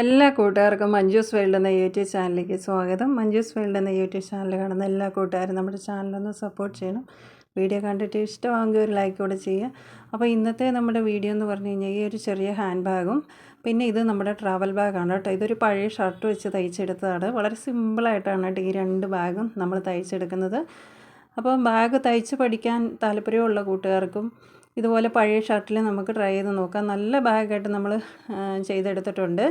എല്ലാ കൂട്ടുകാർക്കും മഞ്ജൂസ് വേൾഡ് എന്ന യൂട്യൂബ് ചാനലിലേക്ക് സ്വാഗതം. മഞ്ജൂസ് വേൾഡ് എന്ന യൂട്യൂബ് ചാനൽ കാണുന്ന എല്ലാ കൂട്ടുകാരും നമ്മുടെ ചാനലൊന്ന് സപ്പോർട്ട് ചെയ്യണം. വീഡിയോ കണ്ടിട്ട് ഇഷ്ടമാകുമെങ്കിൽ ഒരു ലൈക്ക് കൂടെ ചെയ്യുക. അപ്പോൾ ഇന്നത്തെ നമ്മുടെ വീഡിയോ എന്ന് പറഞ്ഞു കഴിഞ്ഞാൽ ഈ ഒരു ചെറിയ ഹാൻഡ് ബാഗും പിന്നെ ഇത് നമ്മുടെ ട്രാവൽ ബാഗാണ് കേട്ടോ. ഇതൊരു പഴയ ഷർട്ട് വെച്ച് തയ്ച്ചെടുത്തതാണ്. വളരെ സിമ്പിളായിട്ടാണ് കേട്ടോ ഈ രണ്ട് ബാഗും നമ്മൾ തയ്ച്ചെടുക്കുന്നത്. അപ്പോൾ ബാഗ് തയ്ച്ച് പഠിക്കാൻ താല്പര്യമുള്ള കൂട്ടുകാർക്കും ഇതുപോലെ പഴയ ഷർട്ടിൽ നമുക്ക് ട്രൈ ചെയ്ത് നോക്കാം. നല്ല ബാഗായിട്ട് നമ്മൾ ചെയ്തെടുത്തിട്ടുണ്ട്.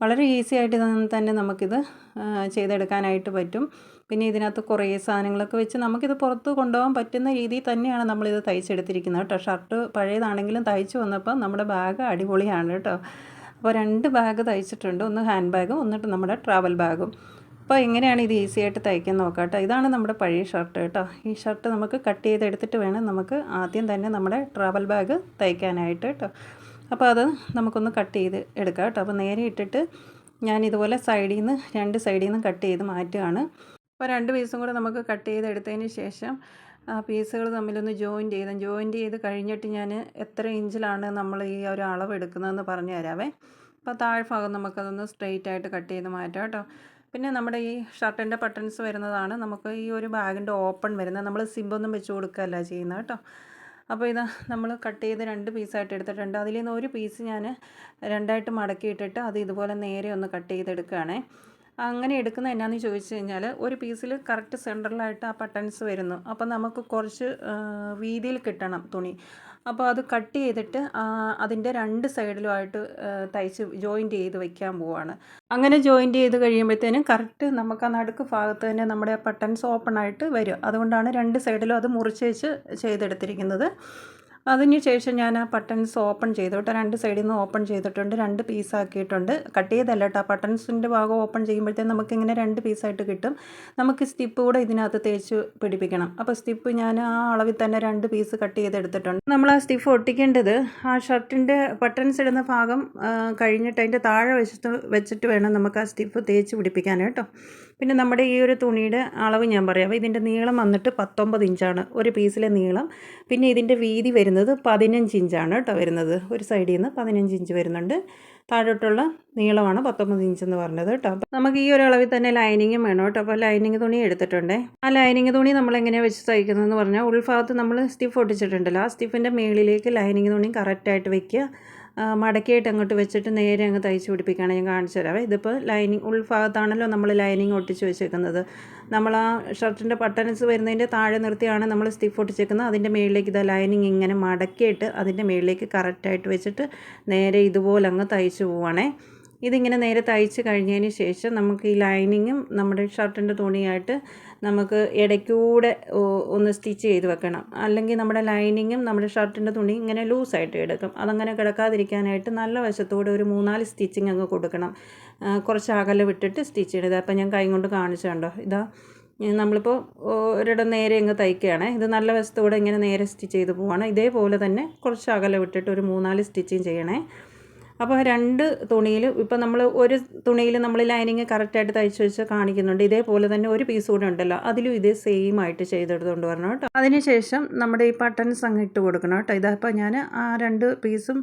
വളരെ ഈസി ആയിട്ട് തന്നെ നമുക്കിത് ചെയ്തെടുക്കാനായിട്ട് പറ്റും. പിന്നെ ഇതിനകത്ത് കുറേ സാധനങ്ങളൊക്കെ വെച്ച് നമുക്കിത് പുറത്ത് കൊണ്ടുപോകാൻ പറ്റുന്ന രീതിയിൽ തന്നെയാണ് നമ്മളിത് തയ്ച്ചെടുത്തിരിക്കുന്നത് കേട്ടോ. ഷർട്ട് പഴയതാണെങ്കിലും തയ്ച്ച് വന്നപ്പോൾ നമ്മുടെ ബാഗ് അടിപൊളിയാണ് കേട്ടോ. അപ്പോൾ രണ്ട് ബാഗ് തയ്ച്ചിട്ടുണ്ട്. ഒന്ന് ഹാൻഡ് ബാഗും ഒന്നിട്ട് നമ്മുടെ ട്രാവൽ ബാഗും. അപ്പോൾ എങ്ങനെയാണ് ഇത് ഈസി ആയിട്ട് തയ്ക്കാൻ നോക്കാം കേട്ടോ? ഇതാണ് നമ്മുടെ പഴയ ഷർട്ട് കേട്ടോ. ഈ ഷർട്ട് നമുക്ക് കട്ട് ചെയ്തെടുത്തിട്ട് വേണം നമുക്ക് ആദ്യം തന്നെ നമ്മുടെ ട്രാവൽ ബാഗ് തയ്ക്കാനായിട്ട് കേട്ടോ. അപ്പോൾ അത് നമുക്കൊന്ന് കട്ട് ചെയ്ത് എടുക്കാം കേട്ടോ. അപ്പോൾ നേരെ ഇട്ടിട്ട് ഞാൻ ഇതുപോലെ സൈഡിൽ നിന്ന് രണ്ട് സൈഡിൽ നിന്ന് കട്ട് ചെയ്ത് മാറ്റുകയാണ്. അപ്പോൾ രണ്ട് പീസും കൂടെ നമുക്ക് കട്ട് ചെയ്ത് ചെയ്തെടുത്തതിന് ശേഷം ആ പീസുകൾ തമ്മിലൊന്ന് ജോയിന്റ് ചെയ്ത് ജോയിന്റ് ചെയ്ത് കഴിഞ്ഞിട്ട് ഞാൻ എത്ര ഇഞ്ചിലാണ് നമ്മൾ ഈ ഒരു അളവ് എടുക്കുന്നതെന്ന് പറഞ്ഞു തരാവേ. അപ്പോൾ താഴ്ഭാഗം നമുക്കതൊന്ന് സ്ട്രെയിറ്റ് ആയിട്ട് കട്ട് ചെയ്ത് മാറ്റാം കേട്ടോ. പിന്നെ നമ്മുടെ ഈ ഷർട്ടിന്റെ ബട്ടൺസ് വരുന്നതാണ്. നമുക്ക് ഈ ഒരു ബാഗിന്റെ ഓപ്പൺ വരുന്നത്. നമ്മൾ സിബൊന്നും വെച്ച് കൊടുക്കുകയല്ല ചെയ്യുന്നത് കേട്ടോ. അപ്പോൾ ഇത് നമ്മൾ കട്ട് ചെയ്ത് രണ്ട് പീസായിട്ട് എടുത്തിട്ടുണ്ട്. അതിൽ നിന്ന് ഒരു പീസ് ഞാൻ രണ്ടായിട്ട് മടക്കിയിട്ടിട്ട് അത് ഇതുപോലെ നേരെ ഒന്ന് കട്ട് ചെയ്തെടുക്കുകയാണേ. അങ്ങനെ എടുക്കുന്ന എന്നാന്ന് ചോദിച്ചു കഴിഞ്ഞാൽ ഒരു പീസിൽ കറക്റ്റ് സെന്ററിലായിട്ട് ആ ബട്ടൺസ് വരുന്നു. അപ്പോൾ നമുക്ക് കുറച്ച് വീതിയിൽ കിട്ടണം തുണി. അപ്പോൾ അത് കട്ട് ചെയ്തിട്ട് അതിന്റെ രണ്ട് സൈഡിലുമായിട്ട് തയ്ച്ച് ജോയിന്റ് ചെയ്ത് വെക്കാൻ പോവാണ്. അങ്ങനെ ജോയിന്റ് ചെയ്ത് കഴിയുമ്പോഴത്തേനും കറക്റ്റ് നമുക്ക് ആ നടുക്ക് ഭാഗത്ത് തന്നെ നമ്മുടെ ബട്ടൺസ് ഓപ്പൺ ആയിട്ട് വരും. അതുകൊണ്ടാണ് രണ്ട് സൈഡിലും അത് മുറിച്ച് വെച്ച് ചെയ്തെടുത്തിരിക്കുന്നത്. അതിന് ശേഷം ഞാൻ ആ ബട്ടൺസ് ഓപ്പൺ ചെയ്തു രണ്ട് സൈഡിൽ നിന്ന് ഓപ്പൺ ചെയ്തിട്ടുണ്ട്. രണ്ട് പീസാക്കിയിട്ടുണ്ട് കട്ട് ചെയ്തല്ല കേട്ടോ. ബട്ടൺസിന്റെ ഭാഗം ഓപ്പൺ ചെയ്യുമ്പോഴത്തേക്കും നമുക്കിങ്ങനെ രണ്ട് പീസായിട്ട് കിട്ടും. നമുക്ക് സ്റ്റിപ്പ് കൂടെ ഇതിനകത്ത് തേച്ച് പിടിപ്പിക്കണം. അപ്പോൾ സ്റ്റിപ്പ് ഞാൻ ആ അളവിൽ തന്നെ രണ്ട് പീസ് കട്ട് ചെയ്തെടുത്തിട്ടുണ്ട്. നമ്മൾ ആ സ്റ്റിഫ് ഒട്ടിക്കേണ്ടത് ആ ഷർട്ടിന്റെ ബട്ടൺസ് ഇടുന്ന ഭാഗം കഴിഞ്ഞിട്ട് അതിന്റെ താഴെ വെച്ചിട്ട് വെച്ചിട്ട് വേണം നമുക്ക് ആ സ്റ്റിഫ് തേച്ച് പിടിപ്പിക്കാൻ കേട്ടോ. പിന്നെ നമ്മുടെ ഈ ഒരു തുണിയുടെ അളവ് ഞാൻ പറയാം. ഇതിന്റെ നീളം വന്നിട്ട് പത്തൊമ്പത് ഇഞ്ചാണ്. ഒരു പീസിലെ നീളം. പിന്നെ ഇതിന്റെ വീതി വരുന്നത് പതിനഞ്ച് ഇഞ്ചാണ് കേട്ടോ വരുന്നത്. ഒരു സൈഡിൽ നിന്ന് പതിനഞ്ച് ഇഞ്ച് വരുന്നുണ്ട്. താഴോട്ടുള്ള നീളമാണ് പത്തൊമ്പത് ഇഞ്ച് എന്ന് പറഞ്ഞത് കേട്ടോ. അപ്പോൾ നമുക്ക് ഈ ഒരു അളവിൽ തന്നെ ലൈനിങ്ങും വേണം കേട്ടോ. അപ്പോൾ ലൈനിങ് തുണി എടുത്തിട്ടുണ്ടേ. ആ ലൈനിങ് തുണി നമ്മൾ എങ്ങനെയാണ് വെച്ച് തയ്ക്കുന്നതെന്ന് പറഞ്ഞാൽ ഉൾഭാഗത്ത് നമ്മൾ സ്റ്റിഫ് ഒട്ടിച്ചിട്ടുണ്ടല്ലോ. ആ സ്റ്റിഫിന്റെ മേളിലേക്ക് ലൈനിങ് തുണി കറക്റ്റായിട്ട് വെക്കുക. മടക്കിയിട്ട് അങ്ങോട്ട് വെച്ചിട്ട് നേരെ അങ്ങ് തയ്ച്ച് പിടിപ്പിക്കുകയാണ് ഞാൻ കാണിച്ചു തരാവേ ഇതിപ്പോൾ ലൈനിങ് ഉൾഭാഗത്താണല്ലോ നമ്മൾ ലൈനിങ് ഒട്ടിച്ച് വെച്ചേക്കുന്നത്. നമ്മൾ ആ ഷർട്ടിന്റെ ബട്ടൺസ് വരുന്നതിന്റെ താഴെ നിർത്തിയാണ് നമ്മൾ സ്റ്റിഫ് ഒട്ടിച്ചേക്കുന്നത്. അതിന്റെ മുകളിലേക്ക് ഇതാ ലൈനിങ് ഇങ്ങനെ മടക്കിയിട്ട് അതിന്റെ മുകളിലേക്ക് കറക്റ്റായിട്ട് വെച്ചിട്ട് നേരെ ഇതുപോലെ അങ്ങ് തയ്ച്ച് പോവുകയാണേ ഇതിങ്ങനെ നേരെ തയ്ച്ച് കഴിഞ്ഞതിന് ശേഷം നമുക്ക് ഈ ലൈനിങ്ങും നമ്മുടെ ഷർട്ടിന്റെ തുണിയായിട്ട് നമുക്ക് ഇടയ്ക്കൂടെ ഒന്ന് സ്റ്റിച്ച് ചെയ്ത് വെക്കണം. അല്ലെങ്കിൽ നമ്മുടെ ലൈനിങ്ങും നമ്മുടെ ഷർട്ടിന്റെ തുണി ഇങ്ങനെ ലൂസായിട്ട് എടുക്കും അതങ്ങനെ കിടക്കാതിരിക്കാനായിട്ട് നല്ല വശത്തോടെ ഒരു മൂന്നാൽ സ്റ്റിച്ചിങ് അങ്ങ് കൊടുക്കണം. കുറച്ച് അകലെ വിട്ടിട്ട് സ്റ്റിച്ച് ചെയ്യണത്. ഇതാ ഞാൻ കൈ കൊണ്ട് കാണിച്ചുണ്ടോ ഇതാ നമ്മളിപ്പോൾ ഒരിടം നേരെ അങ്ങ് തയ്ക്കുകയാണ്. ഇത് നല്ല വശത്തോടെ ഇങ്ങനെ നേരെ സ്റ്റിച്ച് ചെയ്ത് പോവാണ്. ഇതേപോലെ തന്നെ കുറച്ച് അകലെ വിട്ടിട്ട് ഒരു മൂന്നാൽ സ്റ്റിച്ചിങ് ചെയ്യണേ. അപ്പോൾ രണ്ട് തുണിയിൽ ഇപ്പോൾ നമ്മൾ ഒരു തുണിയിൽ നമ്മൾ ലൈനിങ് കറക്റ്റായിട്ട് തയ്ച്ച് വെച്ച് കാണിക്കുന്നുണ്ട്. ഇതേപോലെ തന്നെ ഒരു പീസ് കൂടെ ഉണ്ടല്ലോ. അതിലും ഇതേ സെയിം ആയിട്ട് ചെയ്തെടുത്തുകൊണ്ട് വരണം കേട്ടോ. അതിനുശേഷം നമ്മുടെ ഈ ബട്ടൺസ് അങ്ങ് ഇട്ട് കൊടുക്കണം കേട്ടോ. ഇതപ്പോൾ ഞാൻ ആ രണ്ട് പീസും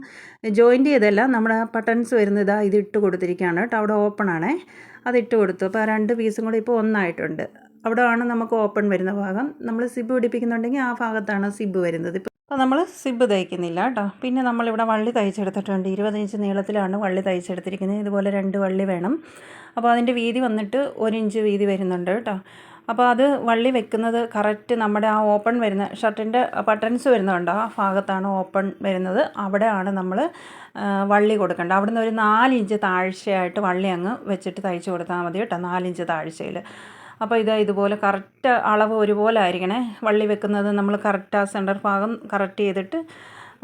ജോയിന്റ് ചെയ്തല്ല നമ്മുടെ ബട്ടൺസ് വരുന്ന ഇതാ ഇത് ഇട്ട് കൊടുത്തിരിക്കുകയാണ് കേട്ടോ. അവിടെ ഓപ്പൺ ആണേ. അതിട്ട് കൊടുത്തു. അപ്പോൾ ആ രണ്ട് പീസും കൂടെ ഇപ്പോൾ ഒന്നായിട്ടുണ്ട്. അവിടെ ആണ് നമുക്ക് ഓപ്പൺ വരുന്ന ഭാഗം. നമ്മൾ സിബ് പിടിപ്പിക്കുന്നുണ്ടെങ്കിൽ ആ ഭാഗത്താണ് സിബ് വരുന്നത്. അപ്പോൾ നമ്മൾ സിബ് തയ്ക്കുന്നില്ല കേട്ടോ. പിന്നെ നമ്മളിവിടെ വള്ളി തയ്ച്ചെടുത്തിട്ടുണ്ട്. ഇരുപത് ഇഞ്ച് നീളത്തിലാണ് വള്ളി തയ്ച്ചെടുത്തിരിക്കുന്നത്. ഇതുപോലെ രണ്ട് വള്ളി വേണം. അപ്പോൾ അതിന്റെ വീതി വന്നിട്ട് ഒരു ഇഞ്ച് വീതി വരുന്നുണ്ട് കേട്ടോ. അപ്പോൾ അത് വള്ളി വെക്കുന്നത് കറക്റ്റ് നമ്മുടെ ആ ഓപ്പൺ വരുന്ന ഷർട്ടിന്റെ ബട്ടൺസ് വരുന്നുണ്ട് ആ ഭാഗത്താണ് ഓപ്പൺ വരുന്നത്. അവിടെയാണ് നമ്മൾ വള്ളി കൊടുക്കേണ്ടത്. അവിടെ നിന്ന് ഒരു നാലിഞ്ച് താഴ്ചയായിട്ട് വള്ളി അങ്ങ് വെച്ചിട്ട് തയ്ച്ച് കൊടുത്താൽ മതി കേട്ടോ. നാലിഞ്ച് താഴ്ചയിൽ. അപ്പോൾ ഇത് ഇതുപോലെ കറക്റ്റ് അളവ് ഒരുപോലെ ആയിരിക്കണേ. വള്ളി വെക്കുന്നത് നമ്മൾ കറക്റ്റ് ആ സെന്റർ ഭാഗം കറക്റ്റ് ചെയ്തിട്ട്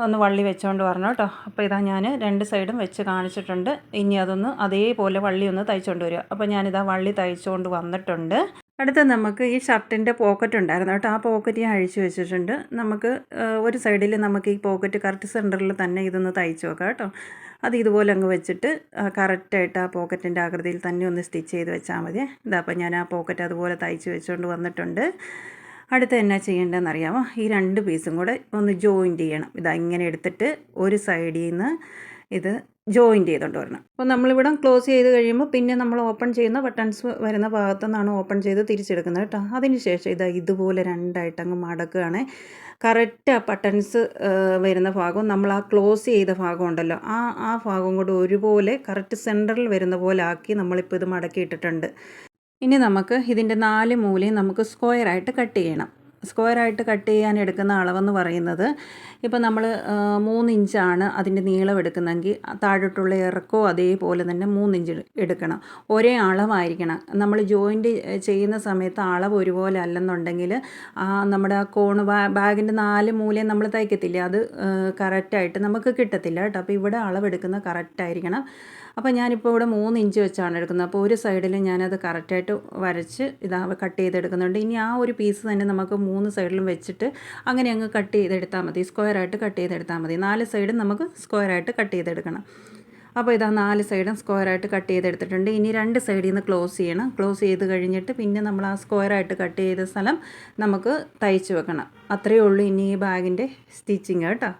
ഒന്ന് വള്ളി വെച്ചുകൊണ്ട് വരണം കേട്ടോ. അപ്പോൾ ഇതാ ഞാൻ രണ്ട് സൈഡും വെച്ച് കാണിച്ചിട്ടുണ്ട്. ഇനി അതൊന്ന് അതേപോലെ വള്ളി ഒന്ന് തയ്ച്ചുകൊണ്ട് വരിക. അപ്പോൾ ഞാനിതാ വള്ളി തയ്ച്ചുകൊണ്ട് വന്നിട്ടുണ്ട്. അടുത്ത നമുക്ക് ഈ ഷർട്ടിന്റെ പോക്കറ്റ് ഉണ്ടായിരുന്നു കേട്ടോ. ആ പോക്കറ്റ് ഞാൻ അഴിച്ചു വെച്ചിട്ടുണ്ട്. നമുക്ക് ഒരു സൈഡിൽ നമുക്ക് ഈ പോക്കറ്റ് കറക്റ്റ് സെന്ററിൽ തന്നെ ഇതൊന്ന് തയ്ച്ചു വെക്കാം കേട്ടോ. അത് ഇതുപോലെ അങ്ങ് വെച്ചിട്ട് കറക്റ്റായിട്ട് ആ പോക്കറ്റിന്റെ ആകൃതിയിൽ തന്നെ ഒന്ന് സ്റ്റിച്ച് ചെയ്ത് വെച്ചാൽ മതി. ഇതാ അപ്പം ഞാൻ ആ പോക്കറ്റ് അതുപോലെ തയ്ച്ച് വെച്ചുകൊണ്ട് വന്നിട്ടുണ്ട്. അടുത്ത എന്നാ ചെയ്യേണ്ടതെന്ന് അറിയാമോ? ഈ രണ്ട് പീസും കൂടെ ഒന്ന് ജോയിന്റ് ചെയ്യണം. ഇതാ ഇങ്ങനെ എടുത്തിട്ട് ഒരു സൈഡിൽ നിന്ന് ഇത് ജോയിന്റ് ചെയ്തുകൊണ്ട് വരണം. അപ്പോൾ നമ്മളിവിടെ ക്ലോസ് ചെയ്ത് കഴിയുമ്പോൾ പിന്നെ നമ്മൾ ഓപ്പൺ ചെയ്യുന്ന ബട്ടൺസ് വരുന്ന ഭാഗത്തു നിന്നാണ് ഓപ്പൺ ചെയ്ത് തിരിച്ചെടുക്കുന്നത് കേട്ടോ. അതിനുശേഷം ഇതാ ഇതുപോലെ രണ്ടായിട്ട് അങ്ങ് മടക്കുകയാണ്. കറക്റ്റ് ആ ബട്ടൺസ് വരുന്ന ഭാഗവും നമ്മൾ ആ ക്ലോസ് ചെയ്ത ഭാഗം ഉണ്ടല്ലോ. ആ ആ ഭാഗം കൂടെ ഒരുപോലെ കറക്റ്റ് സെന്ററിൽ വരുന്ന പോലെ ആക്കി നമ്മളിപ്പോൾ ഇത് മടക്കിയിട്ടിട്ടുണ്ട് ഇനി നമുക്ക് ഇതിന്റെ നാല് മൂലയും നമുക്ക് സ്ക്വയറായിട്ട് കട്ട് ചെയ്യണം. സ്ക്വയറായിട്ട് കട്ട് ചെയ്യാൻ എടുക്കുന്ന അളവെന്ന് പറയുന്നത് ഇപ്പോൾ നമ്മൾ മൂന്ന് ഇഞ്ചാണ് അതിന്റെ നീളം എടുക്കുന്നതെങ്കിൽ താഴോട്ടുള്ള ഇറക്കവും അതേപോലെ തന്നെ മൂന്ന് ഇഞ്ച് എടുക്കണം. ഒരേ അളവായിരിക്കണം. നമ്മൾ ജോയിന്റ് ചെയ്യുന്ന സമയത്ത് അളവ് ഒരുപോലെ അല്ലെന്നുണ്ടെങ്കിൽ നമ്മുടെ ആ കോണ് ബാഗിന്റെ നാല് മൂലയും നമ്മൾ തയ്ക്കത്തില്ല? അത് കറക്റ്റായിട്ട് നമുക്ക് കിട്ടത്തില്ല കേട്ടോ. അപ്പോൾ ഇവിടെ അളവെടുക്കുന്നത് കറക്റ്റായിരിക്കണം അപ്പോൾ ഞാനിപ്പോൾ ഇവിടെ മൂന്ന് ഇഞ്ച് വെച്ചാണ് എടുക്കുന്നത്. അപ്പോൾ ഒരു സൈഡിൽ ഞാനത് കറക്റ്റായിട്ട് വരച്ച് ഇതാ കട്ട് ചെയ്തെടുക്കുന്നുണ്ട്. ഇനി ആ ഒരു പീസ് തന്നെ നമുക്ക് മൂന്ന് സൈഡിലും വെച്ചിട്ട് അങ്ങനെ അങ്ങ് കട്ട് ചെയ്തെടുത്താൽ മതി. സ്ക്വയറായിട്ട് കട്ട് ചെയ്തെടുത്താൽ മതി. നാല് സൈഡും നമുക്ക് സ്ക്വയറായിട്ട് കട്ട് ചെയ്തെടുക്കണം. അപ്പോൾ ഇതാ നാല് സൈഡും സ്ക്വയറായിട്ട് കട്ട് ചെയ്തെടുത്തിട്ടുണ്ട്. ഇനി രണ്ട് സൈഡിൽ നിന്ന് ക്ലോസ് ചെയ്യണം. ക്ലോസ് ചെയ്ത് കഴിഞ്ഞിട്ട് പിന്നെ നമ്മൾ ആ സ്ക്വയറായിട്ട് കട്ട് ചെയ്ത സ്ഥലം നമുക്ക് തയ്ച്ച് വെക്കണം. അത്രയേ ഉള്ളൂ ഇനി ഈ ബാഗിന്റെ സ്റ്റിച്ചിങ് കേട്ടോ.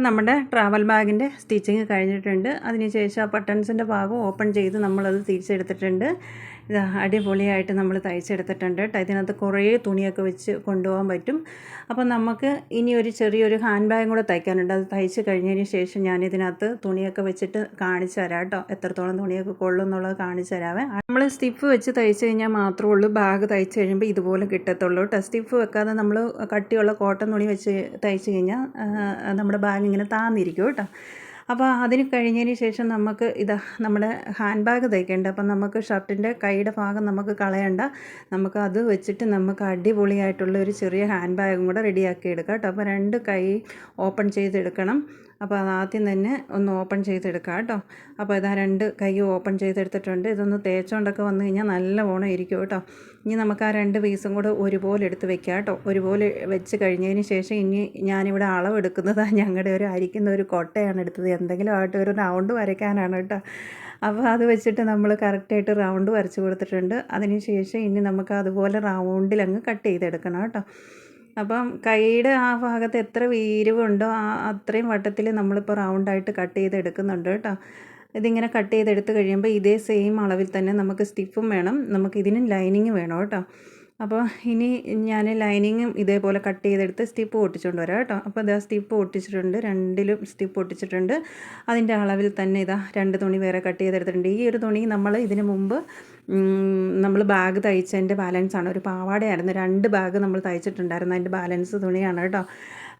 അപ്പോൾ നമ്മുടെ ട്രാവൽ ബാഗിന്റെ സ്റ്റിച്ചിങ് കഴിഞ്ഞിട്ടുണ്ട്. അതിനുശേഷം ആ ബട്ടൺസിന്റെ ഭാഗം ഓപ്പൺ ചെയ്ത് നമ്മളത് തിരിച്ചെടുത്തിട്ടുണ്ട്. അടിപൊളിയായിട്ട് നമ്മൾ തയ്ച്ചെടുത്തിട്ടുണ്ട് കേട്ടോ. ഇതിനകത്ത് കുറേ തുണിയൊക്കെ വെച്ച് കൊണ്ടുപോകാൻ പറ്റും. അപ്പോൾ നമുക്ക് ഇനി ഒരു ചെറിയൊരു ഹാൻഡ് ബാഗും കൂടെ തയ്ക്കാനുണ്ട്. അത് തയ്ച്ച് കഴിഞ്ഞതിന് ശേഷം ഞാൻ ഇതിനകത്ത് തുണിയൊക്കെ വെച്ചിട്ട് കാണിച്ചു തരാം കേട്ടോ. എത്രത്തോളം തുണിയൊക്കെ കൊള്ളും എന്നുള്ളത് കാണിച്ചു തരാവേ. നമ്മൾ സ്റ്റിഫ് വെച്ച് തയ്ച്ച് കഴിഞ്ഞാൽ മാത്രമേ ഉള്ളൂ. ബാഗ് തയ്ച്ച് കഴിയുമ്പോൾ ഇതുപോലെ കിട്ടത്തുള്ളൂ കേട്ടോ. സ്റ്റിഫ് വെക്കാതെ നമ്മൾ കട്ടിയുള്ള കോട്ടൺ തുണി വെച്ച് തയ്ച്ച് കഴിഞ്ഞാൽ നമ്മുടെ ബാഗ് ഇങ്ങനെ താന്നിരിക്കും കേട്ടോ. അപ്പോൾ അതിന് കഴിഞ്ഞതിന് ശേഷം നമുക്ക് ഇതാ നമ്മുടെ ഹാൻഡ് ബാഗ് തയ്ക്കേണ്ട അപ്പം നമുക്ക് ഷർട്ടിന്റെ കൈയുടെ ഭാഗം നമുക്ക് കളയണ്ട. നമുക്ക് അത് വെച്ചിട്ട് നമുക്ക് അടിപൊളിയായിട്ടുള്ള ഒരു ചെറിയ ഹാൻഡ് ബാഗും കൂടെ റെഡിയാക്കി എടുക്കാം കേട്ടോ. അപ്പോൾ രണ്ട് കൈ ഓപ്പൺ ചെയ്തെടുക്കണം. അപ്പോൾ അത് ആദ്യം തന്നെ ഒന്ന് ഓപ്പൺ ചെയ്തെടുക്കാം കേട്ടോ. അപ്പോൾ ഇതാ രണ്ട് കൈ ഓപ്പൺ ചെയ്തെടുത്തിട്ടുണ്ട്. ഇതൊന്ന് തേച്ചുകൊണ്ടൊക്കെ വന്നു കഴിഞ്ഞാൽ നല്ല ഓണം ഇരിക്കും കേട്ടോ. ഇനി നമുക്ക് ആ രണ്ട് പീസും കൂടെ ഒരുപോലെ എടുത്ത് വെക്കാം കേട്ടോ. ഒരുപോലെ വെച്ച് കഴിഞ്ഞതിന് ശേഷം ഇനി ഞാനിവിടെ അളവെടുക്കുന്നതാണ് ഞങ്ങളുടെ ഒരു അരിക്കുന്ന ഒരു കൊട്ടയാണ് എടുത്തത്. എന്തെങ്കിലും ആയിട്ട് ഒരു റൗണ്ട് വരയ്ക്കാനാണ് കേട്ടോ. അപ്പോൾ അത് വെച്ചിട്ട് നമ്മൾ കറക്റ്റായിട്ട് റൗണ്ട് വരച്ച് കൊടുത്തിട്ടുണ്ട്. അതിന് ശേഷം ഇനി നമുക്ക് അതുപോലെ റൗണ്ടിൽ അങ്ങ് കട്ട് ചെയ്തെടുക്കണം കേട്ടോ. അപ്പം കൈയുടെ ആ ഭാഗത്ത് എത്ര വീരുവുണ്ടോ ആ അത്രയും വട്ടത്തിൽ നമ്മളിപ്പോൾ റൗണ്ടായിട്ട് കട്ട് ചെയ്തെടുക്കുന്നുണ്ട് കേട്ടോ. ഇതിങ്ങനെ കട്ട് ചെയ്തെടുത്ത് കഴിയുമ്പോൾ ഇതേ സെയിം അളവിൽ തന്നെ നമുക്ക് സ്റ്റിഫും വേണം. നമുക്ക് ഇതിനും ലൈനിങ് വേണം കേട്ടോ. അപ്പോൾ ഇനി ഞാൻ ലൈനിങ്ങും ഇതേപോലെ കട്ട് ചെയ്തെടുത്ത് സ്റ്റിപ്പ് ഒട്ടിച്ചുകൊണ്ട് വരാം കേട്ടോ. അപ്പോൾ ഇതാ സ്റ്റിപ്പ് ഒട്ടിച്ചിട്ടുണ്ട് രണ്ടിലും സ്റ്റിപ്പ് ഒട്ടിച്ചിട്ടുണ്ട് അതിന്റെ അളവിൽ തന്നെ ഇതാ രണ്ട് തുണി വേറെ കട്ട് ചെയ്തെടുത്തിട്ടുണ്ട്. ഈ ഒരു തുണി നമ്മൾ ഇതിന് മുമ്പ് നമ്മൾ ബാഗ് തയ്ച്ചതിന്റെ ബാലൻസ് ആണ്. ഒരു പാവാടയായിരുന്നു. രണ്ട് ബാഗ് നമ്മൾ തയ്ച്ചിട്ടുണ്ടായിരുന്നു. അതിന്റെ ബാലൻസ് തുണിയാണ് കേട്ടോ.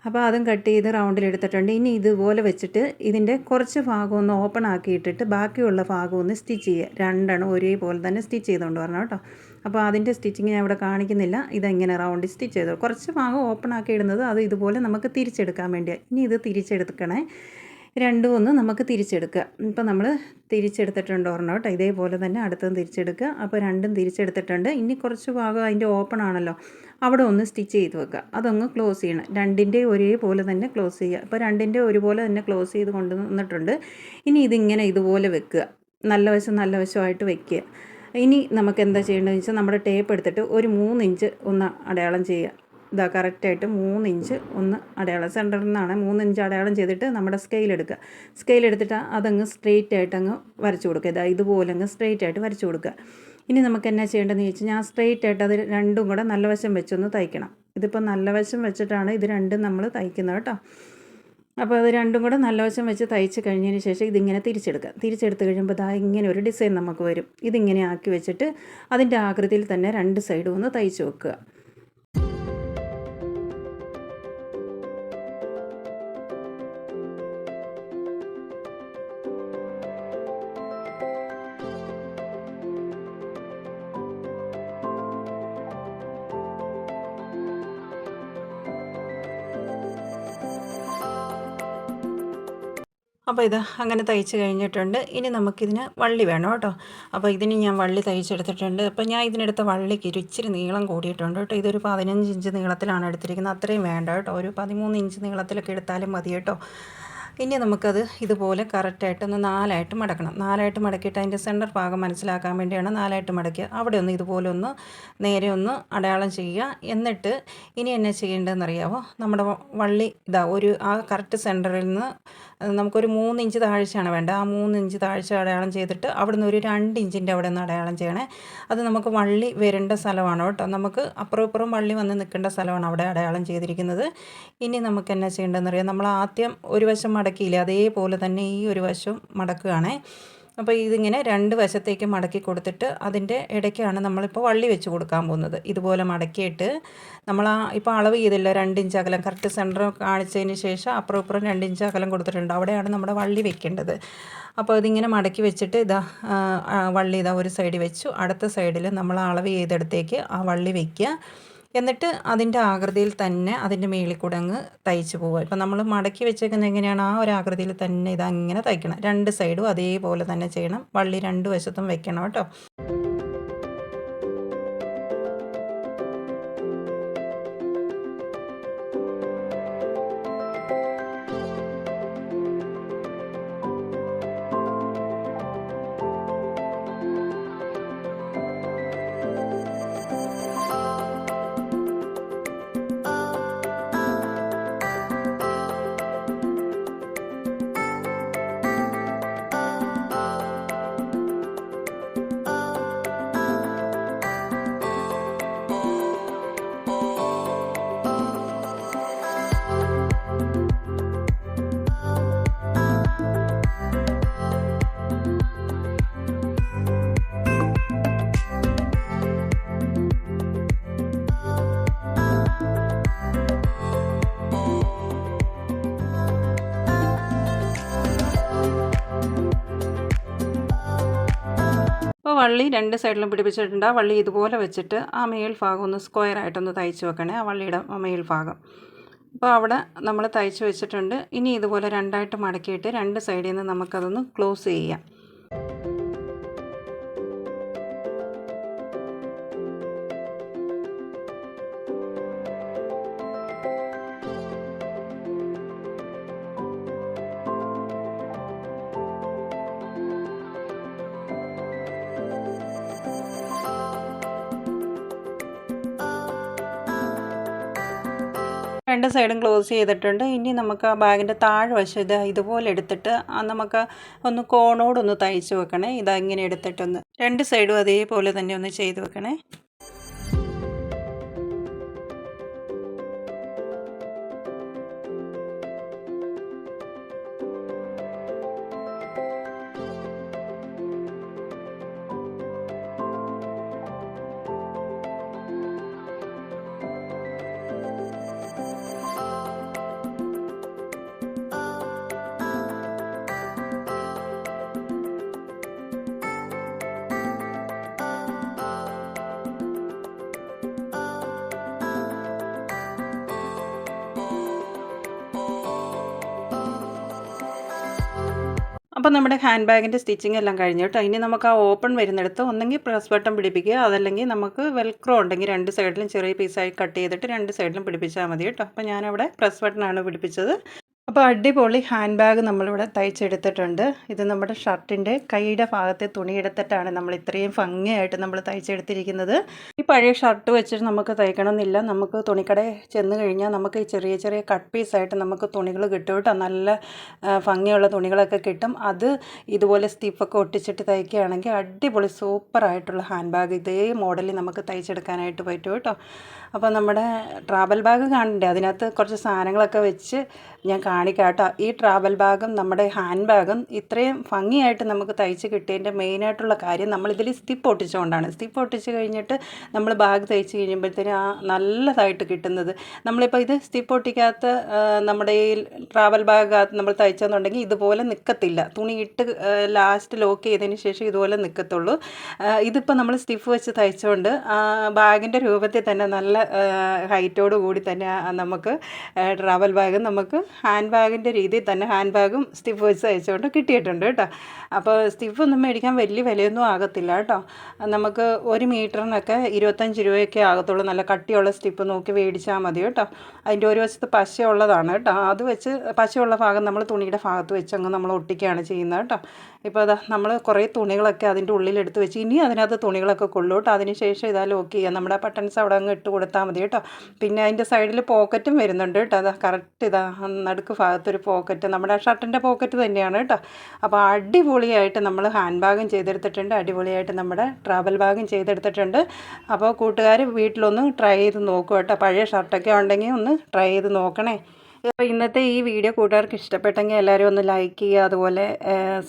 അപ്പോൾ അതും കട്ട് ചെയ്ത് റൗണ്ടിൽ എടുത്തിട്ടുണ്ട്. ഇനി ഇതുപോലെ വെച്ചിട്ട് ഇതിന്റെ കുറച്ച് ഭാഗം ഒന്ന് ഓപ്പൺ ആക്കിയിട്ടിട്ട് ബാക്കിയുള്ള ഭാഗം ഒന്ന് സ്റ്റിച്ച് ചെയ്യുക. രണ്ടെണ്ണം ഒരേപോലെ തന്നെ സ്റ്റിച്ച് ചെയ്തുകൊണ്ട് വരണം കേട്ടോ. അപ്പോൾ അതിന്റെ സ്റ്റിച്ചിങ് ഞാൻ ഇവിടെ കാണിക്കുന്നില്ല. ഇതെങ്ങനെ റൗണ്ട് സ്റ്റിച്ച് ചെയ്തു? കുറച്ച് ഭാഗം ഓപ്പൺ ആക്കി ഇടുന്നത് അത് ഇതുപോലെ നമുക്ക് തിരിച്ചെടുക്കാൻ വേണ്ടിയാണ് ഇനി ഇത് തിരിച്ചെടുക്കണേ. രണ്ടും ഒന്ന് നമുക്ക് തിരിച്ചെടുക്കുക. ഇപ്പം നമ്മൾ തിരിച്ചെടുത്തിട്ടുണ്ട് ഒരെണ്ണം കേട്ടോ. ഇതേപോലെ തന്നെ അടുത്തതും തിരിച്ചെടുക്കുക. അപ്പോൾ രണ്ടും തിരിച്ചെടുത്തിട്ടുണ്ട്. ഇനി കുറച്ച് ഭാഗം അതിന്റെ ഓപ്പൺ ആണല്ലോ. അവിടെ ഒന്ന് സ്റ്റിച്ച് ചെയ്ത് വെക്കുക. അതൊന്ന് ക്ലോസ് ചെയ്യണം. രണ്ടിന്റെ ഒരേപോലെ തന്നെ ക്ലോസ് ചെയ്യുക. അപ്പോൾ രണ്ടിന്റെ ഒരുപോലെ തന്നെ ക്ലോസ് ചെയ്ത് കൊണ്ടുവന്നിട്ടുണ്ട് ഇനി ഇതിങ്ങനെ ഇതുപോലെ വെക്കുക. നല്ല വശം നല്ല വശമായിട്ട് വെക്കുക. ഇനി നമുക്ക് എന്താ ചെയ്യേണ്ടതെന്ന് വെച്ചാൽ നമ്മുടെ ടേപ്പ് എടുത്തിട്ട് ഒരു മൂന്ന് ഇഞ്ച് ഒന്ന് അടയാളം ചെയ്യുക. ഇതാ കറക്റ്റായിട്ട് മൂന്ന് ഇഞ്ച് ഒന്ന് അടയാളം സെന്ററിൽ നിന്നാണ് മൂന്ന് ഇഞ്ച് അടയാളം ചെയ്തിട്ട് നമ്മുടെ സ്കെയിൽ എടുക്കുക. സ്കെയിൽ എടുത്തിട്ട് അതങ്ങ് സ്ട്രെയിറ്റ് ആയിട്ട് അങ്ങ് വരച്ചു കൊടുക്കുക. ഇതാ ഇതുപോലെ അങ്ങ് സ്ട്രെയിറ്റ് ആയിട്ട് വരച്ചു കൊടുക്കുക. ഇനി നമുക്ക് എന്നാ ചെയ്യേണ്ടതെന്ന് ചോദിച്ചാൽ ഞാൻ സ്ട്രെയിറ്റ് ആയിട്ട് അത് രണ്ടും കൂടെ നല്ല വശം വെച്ചൊന്ന് തയ്ക്കണം. ഇതിപ്പോൾ നല്ല വശം വെച്ചിട്ടാണ് ഇത് രണ്ടും നമ്മൾ തയ്ക്കുന്നത് കേട്ടോ. അപ്പോൾ അത് രണ്ടും കൂടെ നല്ല വശം വെച്ച് തയ്ച്ച് കഴിഞ്ഞതിന് ശേഷം ഇതിങ്ങനെ തിരിച്ചെടുക്കുക. തിരിച്ചെടുത്ത് കഴിയുമ്പോൾ ദാ ഇങ്ങനെ ഒരു ഡിസൈൻ നമുക്ക് വരും. ഇതിങ്ങനെ ആക്കി വെച്ചിട്ട് അതിന്റെ ആകൃതിയിൽ തന്നെ രണ്ട് സൈഡും ഒന്ന് തയ്ച്ച് വെക്കുക. അപ്പോൾ ഇത് അങ്ങനെ തയ്ച്ച് കഴിഞ്ഞിട്ടുണ്ട്. ഇനി നമുക്കിതിന് വള്ളി വേണം കേട്ടോ. അപ്പോൾ ഇതിന് ഞാൻ വള്ളി തയ്ച്ചെടുത്തിട്ടുണ്ട്. അപ്പോൾ ഞാൻ ഇതിനെടുത്ത വള്ളിക്ക് ഒരു ഇച്ചിരി നീളം കൂടിയിട്ടുണ്ട് കേട്ടോ. ഇതൊരു പതിനഞ്ച് ഇഞ്ച് നീളത്തിലാണ് എടുത്തിരിക്കുന്നത്. അത്രയും വേണ്ട കേട്ടോ. ഒരു പതിമൂന്ന് ഇഞ്ച് നീളത്തിലൊക്കെ എടുത്താലും മതി കേട്ടോ. ഇനി നമുക്കത് ഇതുപോലെ കറക്റ്റായിട്ട് ഒന്ന് നാലായിട്ട് മടക്കണം. നാലായിട്ട് മടക്കിയിട്ട് അതിന്റെ സെന്റർ ഭാഗം മനസ്സിലാക്കാൻ വേണ്ടിയാണ് നാലായിട്ട് മടക്കുക അവിടെ ഒന്ന് ഇതുപോലെ ഒന്ന് നേരെ ഒന്ന് അടയാളം ചെയ്യുക. എന്നിട്ട് ഇനി എന്നാ എന്നെ ചെയ്യേണ്ടതെന്നറിയാമോ നമ്മുടെ വള്ളി ഇതാ ഒരു ആ കറക്റ്റ് സെന്ററിൽ നിന്ന് നമുക്കൊരു മൂന്ന് ഇഞ്ച് താഴ്ചയാണ് വേണ്ടത്. ആ മൂന്ന് ഇഞ്ച് താഴ്ച അടയാളം ചെയ്തിട്ട് അവിടെ നിന്ന് ഒരു രണ്ട് ഇഞ്ചിന്റെ അവിടെ നിന്ന് അടയാളം ചെയ്യണേ. അത് നമുക്ക് വള്ളി വരേണ്ട സ്ഥലമാണ് കേട്ടോ. നമുക്ക് അപ്പുറം ഇപ്പുറം വള്ളി വന്ന് നിൽക്കേണ്ട സ്ഥലമാണ് അവിടെ അടയാളം ചെയ്തിരിക്കുന്നത്. ഇനി നമുക്ക് എന്നാ ചെയ്യേണ്ടതെന്ന് അറിയാം നമ്മൾ ആദ്യം ഒരു വശം മടക്കിയില്ലേ? അതേപോലെ തന്നെ ഈ ഒരു വശം മടക്കുകയാണേ. അപ്പോൾ ഇതിങ്ങനെ രണ്ട് വശത്തേക്ക് മടക്കി കൊടുത്തിട്ട് അതിന്റെ ഇടയ്ക്കാണ് നമ്മളിപ്പോൾ വള്ളി വെച്ച് കൊടുക്കാൻ പോകുന്നത്. ഇതുപോലെ മടക്കിയിട്ട് നമ്മൾ ആ ഇപ്പോൾ അളവ് ചെയ്തില്ല. രണ്ട് ഇഞ്ച് അകലം. കറക്റ്റ് സെന്റർ കാണിച്ചതിന് ശേഷം അപ്പുറം ഇപ്പുറം രണ്ട് ഇഞ്ച് അകലം കൊടുത്തിട്ടുണ്ട്. അവിടെയാണ് നമ്മുടെ വള്ളി വെക്കേണ്ടത്. അപ്പോൾ ഇതിങ്ങനെ മടക്കി വെച്ചിട്ട് ഇതാ വള്ളി ഇതാ ഒരു സൈഡിൽ വെച്ചു. അടുത്ത സൈഡിൽ നമ്മൾ അളവ് ചെയ്തെടുത്തേക്ക് ആ വള്ളി വയ്ക്കുക എന്നിട്ട് അതിന്റെ ആകൃതിയിൽ തന്നെ അതിന്റെ മേളിൽ കൂടെ അങ്ങ് തയ്ച്ച് പോവുക. ഇപ്പം നമ്മൾ മടക്കി വെച്ചേക്കുന്നത് എങ്ങനെയാണ്? ആ ഒരു ആകൃതിയിൽ തന്നെ ഇതങ്ങനെ തയ്ക്കണം. രണ്ട് സൈഡും അതേപോലെ തന്നെ ചെയ്യണം. വള്ളി രണ്ട് വശത്തും വെക്കണം കേട്ടോ. വള്ളി രണ്ട് സൈഡിലും പിടിപ്പിച്ചിട്ടുണ്ട്. ആ വള്ളി ഇതുപോലെ വെച്ചിട്ട് ആ മേൽ ഭാഗം ഒന്ന് സ്ക്വയർ ആയിട്ടൊന്ന് തയ്ച്ച് വെക്കണേ. ആ വള്ളിയുടെ മേൽ ഭാഗം. അപ്പോൾ അവിടെ നമ്മൾ തയ്ച്ച് വെച്ചിട്ടുണ്ട്. ഇനി ഇതുപോലെ രണ്ടായിട്ട് മടക്കിയിട്ട് രണ്ട് സൈഡിൽ നിന്ന് നമുക്കതൊന്ന് ക്ലോസ് ചെയ്യാം. രണ്ട് സൈഡും ക്ലോസ് ചെയ്തിട്ടുണ്ട്. ഇനി നമുക്ക് ആ ബാഗിന്റെ താഴ്വശം ഇത് ഇതുപോലെ എടുത്തിട്ട് നമുക്ക് ഒന്ന് കോണോടൊന്ന് തയ്ച്ച് വെക്കണേ. ഇതാ ഇങ്ങനെ എടുത്തിട്ടൊന്ന് രണ്ട് സൈഡും അതേപോലെ തന്നെ ഒന്ന് ചെയ്ത് വെക്കണേ. അപ്പോൾ നമ്മുടെ ഹാൻഡ് ബാഗിന്റെ സ്റ്റിച്ചിങ് എല്ലാം കഴിഞ്ഞു കേട്ടോ ഇനി നമുക്ക് ആ ഓപ്പൺ വരുന്നിടത്ത് ഒന്നെങ്കിൽ പ്രസ് ബട്ടൺ പിടിപ്പിക്കുക. അതല്ലെങ്കിൽ നമുക്ക് വെൽക്രോ ഉണ്ടെങ്കിൽ രണ്ട് സൈഡിലും ചെറിയ പീസായി കട്ട് ചെയ്തിട്ട് രണ്ട് സൈഡിലും പിടിപ്പിച്ചാൽ മതി കേട്ടോ അപ്പോൾ ഞാനവിടെ പ്രസ് ബട്ടൺ ആണ് പിടിപ്പിച്ചത്. അപ്പോൾ അടിപൊളി ഹാൻഡ് ബാഗ് നമ്മളിവിടെ തയ്ച്ചെടുത്തിട്ടുണ്ട്. ഇത് നമ്മുടെ ഷർട്ടിന്റെ കൈയുടെ ഭാഗത്തെ തുണി എടുത്തിട്ടാണ് നമ്മൾ ഇത്രയും ഭംഗിയായിട്ട് നമ്മൾ തയ്ച്ചെടുത്തിരിക്കുന്നത്. ഈ പഴയ ഷർട്ട് വെച്ചിട്ട് നമുക്ക് തയ്ക്കണമെന്നില്ല. നമുക്ക് തുണിക്കടയിൽ ചെന്ന് കഴിഞ്ഞാൽ നമുക്ക് ഈ ചെറിയ ചെറിയ കട്ട് പീസായിട്ട് നമുക്ക് തുണികൾ കിട്ടും കേട്ടോ. നല്ല ഭംഗിയുള്ള തുണികളൊക്കെ കിട്ടും. അത് ഇതുപോലെ സ്റ്റിഫൊക്കെ ഒട്ടിച്ചിട്ട് തയ്ക്കുകയാണെങ്കിൽ അടിപൊളി സൂപ്പറായിട്ടുള്ള ഹാൻഡ് ബാഗ് ഇതേ മോഡലിൽ നമുക്ക് തയ്ച്ചെടുക്കാനായിട്ട് പറ്റും കേട്ടോ. അപ്പോൾ നമ്മുടെ ട്രാവൽ ബാഗ് കാണണ്ടേ? അതിനകത്ത് കുറച്ച് സാധനങ്ങളൊക്കെ വെച്ച് ഞാൻ കാണിക്കാം കേട്ടോ ഈ ട്രാവൽ ബാഗും നമ്മുടെ ഹാൻഡ് ബാഗും ഇത്രയും ഭംഗിയായിട്ട് നമുക്ക് തയ്ച്ച് കിട്ടിയതിന്റെ മെയിനായിട്ടുള്ള കാര്യം നമ്മളിതിൽ സ്റ്റിപ്പ് ഒട്ടിച്ചുകൊണ്ടാണ്. സ്റ്റിപ്പ് ഒട്ടിച്ച് കഴിഞ്ഞിട്ട് നമ്മൾ ബാഗ് തയ്ച്ച് കഴിയുമ്പോഴത്തേനും ആ നല്ലതായിട്ട് കിട്ടുന്നത്. നമ്മളിപ്പോൾ ഇത് സ്റ്റിപ്പ് ഒട്ടിക്കാത്ത നമ്മുടെ ഈ ട്രാവൽ ബാഗകത്ത് നമ്മൾ തയ്ച്ചെന്നുണ്ടെങ്കിൽ ഇതുപോലെ നിൽക്കത്തില്ല തുണി ഇട്ട് ലാസ്റ്റ് ലോക്ക് ചെയ്തതിന് ശേഷം ഇതുപോലെ നിൽക്കത്തുള്ളൂ ഇതിപ്പോൾ നമ്മൾ സ്റ്റിഫ് വെച്ച് തയ്ച്ചുകൊണ്ട് ബാഗിന്റെ രൂപത്തിൽ തന്നെ നല്ല ഹൈറ്റോട് കൂടി തന്നെ നമുക്ക് ട്രാവൽ ബാഗ് നമുക്ക് ഹാൻഡ് ബാഗിന്റെ രീതിയിൽ തന്നെ ഹാൻഡ് ബാഗും സ്റ്റിഫ് വെച്ച് അയച്ചുകൊണ്ട് കിട്ടിയിട്ടുണ്ട് കേട്ടോ. അപ്പോൾ സ്റ്റിഫ് ഒന്നും മേടിക്കാൻ വലിയ വിലയൊന്നും ആകത്തില്ല കേട്ടോ. നമുക്ക് ഒരു മീറ്ററിനൊക്കെ ഇരുപത്തഞ്ച് രൂപയൊക്കെ ആകത്തുള്ളൂ. നല്ല കട്ടിയുള്ള സ്റ്റിപ്പ് നോക്കി മേടിച്ചാൽ മതി കേട്ടോ. അതിന്റെ ഒരു വശത്ത് പശയുള്ളതാണ് കേട്ടോ. അത് വെച്ച് പശയുള്ള ഭാഗം നമ്മൾ തുണിയുടെ ഭാഗത്ത് വെച്ച് അങ്ങ് നമ്മൾ ഒട്ടിക്കുകയാണ് ചെയ്യുന്നത് കേട്ടോ. ഇപ്പോൾ അതാ നമ്മൾ കുറേ തുണികളൊക്കെ അതിന്റെ ഉള്ളിലെടുത്ത് വെച്ച് ഇനി അതിനകത്ത് തുണികളൊക്കെ കൊള്ളു കേട്ടോ അതിന് ശേഷം ഇതാ ലോക്ക് ചെയ്യുക നമ്മുടെ ബട്ടൺസ് അവിടെ അങ്ങ് ഇട്ട് കൊടുത്താൽ മതി കേട്ടോ. പിന്നെ അതിന്റെ സൈഡിൽ പോക്കറ്റും വരുന്നുണ്ട് കേട്ടോ. അതാ കറക്റ്റ് ഇതാ നടുക്ക് ഭാഗത്തൊരു പോക്കറ്റ് നമ്മുടെ ഷർട്ടിന്റെ പോക്കറ്റ് തന്നെയാണ് കേട്ടോ. അപ്പോൾ അടിപൊളിയായിട്ട് നമ്മൾ ഹാൻഡ് ബാഗും ചെയ്തെടുത്തിട്ടുണ്ട്. അടിപൊളിയായിട്ട് നമ്മുടെ ട്രാവൽ ബാഗും ചെയ്തെടുത്തിട്ടുണ്ട്. അപ്പോൾ കൂട്ടുകാർ വീട്ടിലൊന്ന് ട്രൈ ചെയ്ത് നോക്കുക കേട്ടോ. പഴയ ഷർട്ടൊക്കെ ഉണ്ടെങ്കിൽ ഒന്ന് ട്രൈ ചെയ്ത് നോക്കണേ. അപ്പോൾ ഇന്നത്തെ ഈ വീഡിയോ കൂട്ടുകാർക്ക് ഇഷ്ടപ്പെട്ടെങ്കിൽ എല്ലാവരും ഒന്ന് ലൈക്ക് ചെയ്യുക അതുപോലെ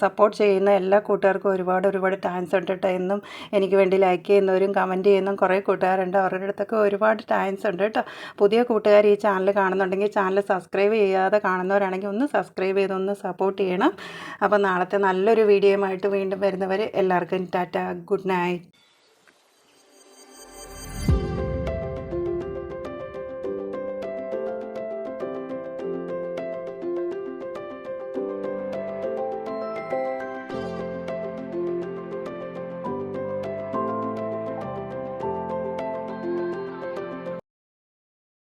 സപ്പോർട്ട് ചെയ്യുന്ന എല്ലാ കൂട്ടുകാർക്കും ഒരുപാട് ഒരുപാട് താങ്ക്സ് ഉണ്ട് എന്നും എനിക്ക് വേണ്ടി ലൈക്ക് ചെയ്യുന്നവരും കമന്റ് ചെയ്യുന്നതും കുറേ കൂട്ടുകാരുണ്ട്. അവരുടെ അടുത്തൊക്കെ ഒരുപാട് താങ്ക്സ് ഉണ്ട് കേട്ടോ പുതിയ കൂട്ടുകാർ ഈ ചാനൽ കാണുന്നുണ്ടെങ്കിൽ ചാനൽ സബ്സ്ക്രൈബ് ചെയ്യാതെ കാണുന്നവരാണെങ്കിൽ ഒന്ന് സബ്സ്ക്രൈബ് ചെയ്ത് ഒന്ന് സപ്പോർട്ട് ചെയ്യണം. അപ്പോൾ നാളത്തെ നല്ലൊരു വീഡിയോയുമായിട്ട് വീണ്ടും വരുന്നവർ എല്ലാവർക്കും ടാറ്റ ഗുഡ് നൈറ്റ്